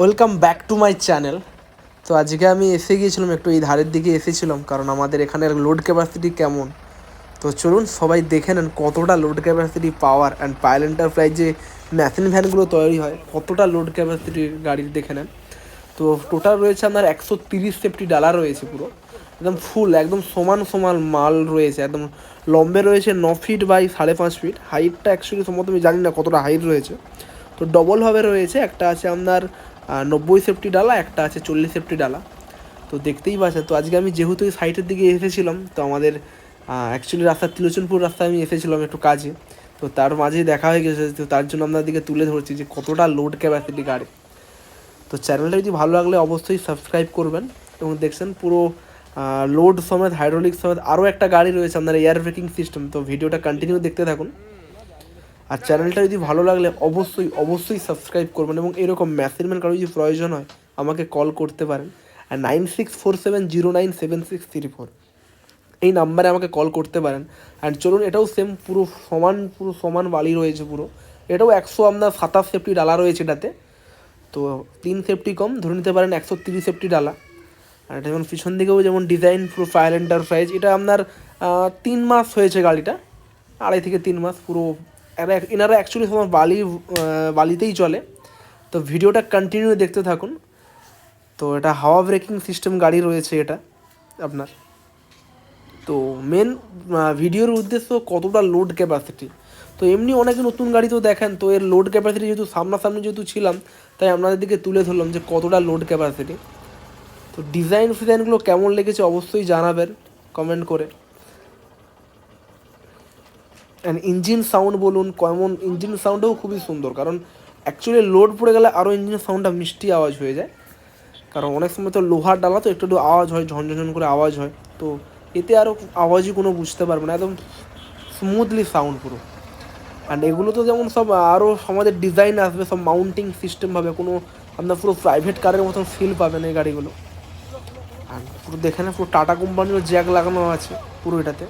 Welcome back to my channel. তো আজকে আমি এসে গিয়েছিলাম, একটু এই ধারের দিকে এসেছিলাম, কারণ আমাদের এখানের লোড ক্যাপাসিটি কেমন? তো চলুন সবাই দেখে নেন কতটা load capacity power and Payel enterprise যে মেশিন ভ্যানগুলো তৈরি হয়, কতটা লোড ক্যাপাসিটি গাড়ির দেখে নেন। তো টোটাল রয়েছে আপনার একশো তিরিশ সেফটি ডালা রয়েছে পুরো, একদম ফুল একদম সমান সমান মাল রয়েছে, একদম লম্বে রয়েছে ন ফিট বাই সাড়ে পাঁচ ফিট হাইটটা অ্যাকচুয়ালি সম্ভবত আমি জানি না কতটা হাইট রয়েছে। তো ডবলভাবে রয়েছে, একটা আছে আপনার নব্বই সেফটি ডালা, একটা আছে চল্লিশ সেফটি ডালা। তো দেখতেই পাচ্ছেন তো আজকে আমি যেহেতু এই সাইটের দিকে এসেছিলাম, তো আমাদের অ্যাকচুয়ালি রাস্তা ত্রিলোচনপুর রাস্তায় আমি এসেছিলাম একটু কাজে। তো তার মাঝেই দেখা হয়ে গেছে, তো তার জন্য আপনাদেরকে তুলে ধরছি যে কতটা লোড ক্যাপাসিটি গাড়ি। তো চ্যানেলটা যদি ভালো লাগলে অবশ্যই সাবস্ক্রাইব করবেন এবং দেখছেন পুরো লোড সমেত হাইড্রোলিক সমেত আরও একটা গাড়ি রয়েছে আপনার এয়ার ব্রেকিং সিস্টেম তো ভিডিওটা কন্টিনিউ দেখতে থাকুন। আর চ্যানেলটা যদি ভালো লাগলে অবশ্যই অবশ্যই সাবস্ক্রাইব করবেন এবং এরকম মেশিনমেন্ট কারও যদি প্রয়োজন হয়, আমাকে কল করতে পারেন আর nine six four seven zero nine seven six three four এই নাম্বারে আমাকে কল করতে পারেন। অ্যান্ড চলুন, এটাও সেম পুরো সমান পুরো সমান বালি রয়েছে পুরো। এটাও একশো আপনার সাতাশ সেফটি ডালা রয়েছে এটাতে। তো তিন সেফটি কম, ধরে নিতে পারেন একশো তিরিশ সেফটি ডালা। আর এটা যেমন পিছন দিকেও যেমন ডিজাইন পুরো ফায়ার এন্টারপ্রাইজ এটা আপনার তিন মাস হয়েছে গাড়িটা। আড়াই থেকে তিন মাস পুরো এনারা অ্যাকচুয়ালি তোমার বালি বালিতেই চলে। তো ভিডিওটা কন্টিনিউ দেখতে থাকুন। তো এটা হাওয়া ব্রেকিং সিস্টেম গাড়ি রয়েছে এটা, আপনার। তো মেন ভিডিওর উদ্দেশ্য কতটা লোড ক্যাপাসিটি তো এমনি অনেক নতুন গাড়ি তো দেখেন, তো এর লোড ক্যাপাসিটি যেহেতু সামনাসামনি যেহেতু ছিলাম, তাই আপনাদের দিকে তুলে ধরলাম যে কতটা লোড ক্যাপাসিটি তো ডিজাইন ফিজাইনগুলো কেমন লেগেছে অবশ্যই জানাবেন কমেন্ট করে। অ্যান্ড ইঞ্জিন সাউন্ড বলুন, কেমন ইঞ্জিন সাউন্ডও খুবই সুন্দর। কারণ অ্যাকচুয়ালি লোড পড়ে গেলে আরও ইঞ্জিনের সাউন্ডটা মিষ্টি আওয়াজ হয়ে যায়। কারণ অনেক সময় তো লোহার ডালা তো একটু একটু আওয়াজ হয় ঝনঝন করে আওয়াজ হয়। তো এতে আরও আওয়াজই কোনো বুঝতে পারবে না, একদম স্মুথলি সাউন্ড পুরো। অ্যান্ড এগুলো তো যেমন সব আরও আমাদের ডিজাইন আসবে, সব মাউন্টিং সিস্টেম ভাবে, কোনো আপনার পুরো প্রাইভেট কারের মতন ফিল পাবেন এই গাড়িগুলো। আর পুরো দেখে না, পুরো টাটা কোম্পানির জ্যাক লাগানো আছে পুরো এটাতে।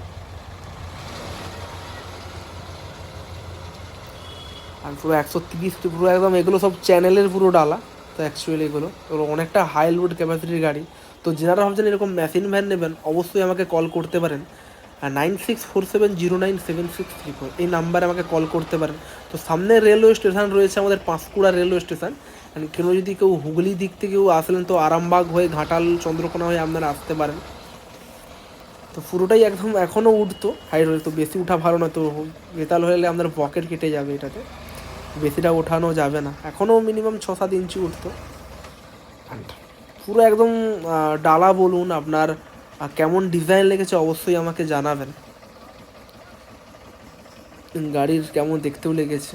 আর পুরো একশো তিরিশ পুরো একদম এগুলো সব চ্যানেলের পুরো ডালা। তো অ্যাকচুয়ালি এগুলো। এগুলো অনেকটা হাই লোড ক্যাপাসিটির গাড়ি। তো যারা ভাবছেন এরকম মেশিন ভ্যান নেবেন, অবশ্যই আমাকে কল করতে পারেন। আর nine six four seven zero nine seven six three four এই নাম্বারে আমাকে কল করতে পারেন। তো সামনে রেলওয়ে স্টেশন রয়েছে আমাদের পাঁশকুড়া রেলওয়ে স্টেশন কেন যদি কেউ হুগলি দিক থেকেও আসলেন তো আরামবাগ হয়ে ঘাটাল, চন্দ্রকোনা হয়ে আপনারা আসতে পারেন। তো পুরোটাই একদম এখনও উঠতো। হাইট তো বেশি উঠা ভালো না তো বেতাল হলে আপনার পকেট কেটে যাবে এটাতে। বেশিটা ওঠানো যাবে না এখনও মিনিমাম ছ সাত ইঞ্চি উঠতো পুরো একদম ডালা বলুন আপনার কেমন ডিজাইন লেগেছে অবশ্যই আমাকে জানাবেন গাড়ির কেমন দেখতেও লেগেছে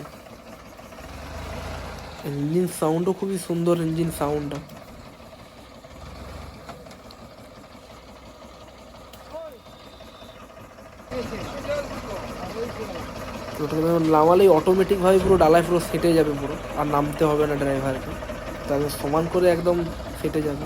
ইঞ্জিন সাউন্ডও খুবই সুন্দর ইঞ্জিন সাউন্ডটা ওটাকে যখন নামালেই অটোমেটিকভাবে পুরো ডালায় পুরো সেটে যাবে পুরো। আর নামতে হবে না ড্রাইভারকে তাহলে সমান করে একদম সেটে যাবে।